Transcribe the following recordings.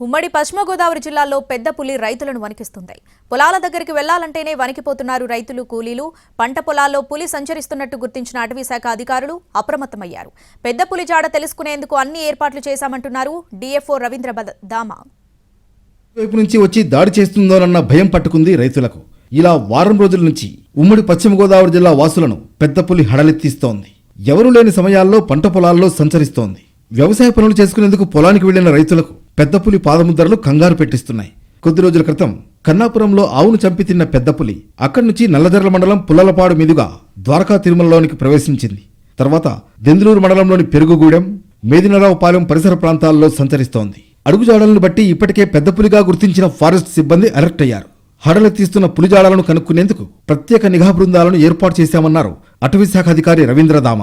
ఉమ్మడి పశ్చిమ గోదావరి జిల్లాలో పెద్ద పులి రైతులను వణికిస్తుంది. పొలాల దగ్గరికి వెళ్ళాలంటేనే వణికిపోతున్నారు రైతులు కూలీలు. పంట పొలాల్లో పులి సంచరిస్తున్నట్టు గుర్తించిన అటవీ శాఖ అధికారులు అప్రమత్తమయ్యారు. పెద్ద పులి జాడ తెలుసుకునేందుకు అన్ని ఏర్పాట్లు చేశామంటున్నారు డిఎఫ్ఓ రవీంద్ర బద- దామా. వైపు నుంచి వచ్చి దాడి చేస్తుందోనన్న భయం పట్టుకుంది రైతులకు. ఇలా వారం రోజుల నుంచి ఉమ్మడి పశ్చిమ గోదావరి జిల్లా వాసులను పెద్ద పులి హడలెత్తిస్తోంది. ఎవరూ లేని సమయాల్లో పంట పొలాల్లో సంచరిస్తోంది. వ్యవసాయ పనులు చేసుకునేందుకు పొలానికి వెళ్ళిన రైతులకు పెద్దపులి పాదముద్రలు కంగారు పెట్టిస్తున్నాయి. కొద్ది రోజుల క్రితం కన్నాపురంలో ఆవును చంపి తిన్న పెద్దపులి అక్కడి నుంచి నల్లజర్ల మండలం పుల్లలపాడు మీదుగా ద్వారకా తిరుమలలోనికి ప్రవేశించింది. తర్వాత దెందులూరు మండలంలోని పెరుగుగూడెం మేదినరావుపాలెం పరిసర ప్రాంతాల్లో సంచరిస్తోంది. అడుగుజాడలను బట్టి ఇప్పటికే పెద్దపులిగా గుర్తించిన ఫారెస్ట్ సిబ్బంది అలర్ట్ అయ్యారు. హడలు తీస్తున్న పులిజాడలను కనుక్కునేందుకు ప్రత్యేక నిఘా బృందాలను ఏర్పాటు చేశామన్నారు అటవీశాఖ అధికారి రవీంద్ర దామ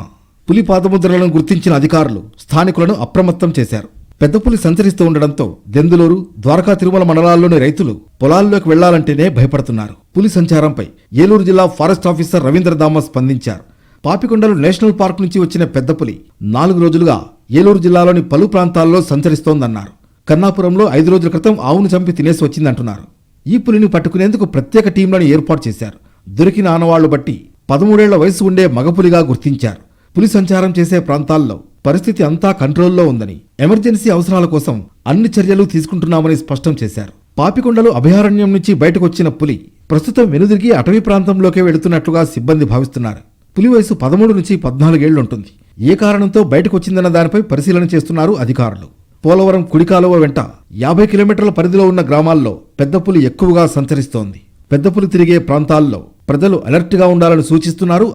పులి పాదముద్రలను గుర్తించిన అధికారులు స్థానికులను అప్రమత్తం చేశారు. పెద్ద పులి సంచరిస్తూ ఉండడంతో దెందులూరు ద్వారకా తిరుమల మండలాల్లోని రైతులు పొలాల్లోకి వెళ్ళాలంటేనే భయపడుతున్నారు. పులి సంచారంపై ఏలూరు జిల్లా ఫారెస్ట్ ఆఫీసర్ రవీంద్ర దామ స్పందించారు. పాపికొండలు నేషనల్ పార్క్ నుంచి వచ్చిన పెద్ద పులి నాలుగు రోజులుగా ఏలూరు జిల్లాలోని పలు ప్రాంతాల్లో సంచరిస్తోందన్నారు. కన్నాపురంలో ఐదు రోజుల క్రితం ఆవును చంపి తినేసి వచ్చిందంటున్నారు. ఈ పులిని పట్టుకునేందుకు ప్రత్యేక టీంలను ఏర్పాటు చేశారు. దొరికిన ఆనవాళ్ళు బట్టి పదమూడేళ్ళ వయసు ఉండే మగపులిగా గుర్తించారు. పులి సంచారం చేసే ప్రాంతాల్లో పరిస్థితి అంతా కంట్రోల్లో ఉందని ఎమర్జెన్సీ అవసరాల కోసం అన్ని చర్యలు తీసుకుంటున్నామని స్పష్టం చేశారు. పాపికొండలు అభయారణ్యం నుంచి బయటకొచ్చిన పులి ప్రస్తుతం వెనుదిరిగి అటవీ ప్రాంతంలోకే వెళుతున్నట్లుగా సిబ్బంది భావిస్తున్నారు. పులి వయసు పదమూడు నుంచి పద్నాలుగేళ్ళుంటుంది ఏ కారణంతో బయటకొచ్చిందన్న దానిపై పరిశీలన చేస్తున్నారు అధికారులు. పోలవరం కుడికాలువ వెంట యాభై కిలోమీటర్ల పరిధిలో ఉన్న గ్రామాల్లో పెద్ద పులి ఎక్కువగా సంచరిస్తోంది. పెద్ద పులి తిరిగే ప్రాంతాల్లో ప్రజలు అలర్ట్గా ఉండాలని సూచిస్తున్నారు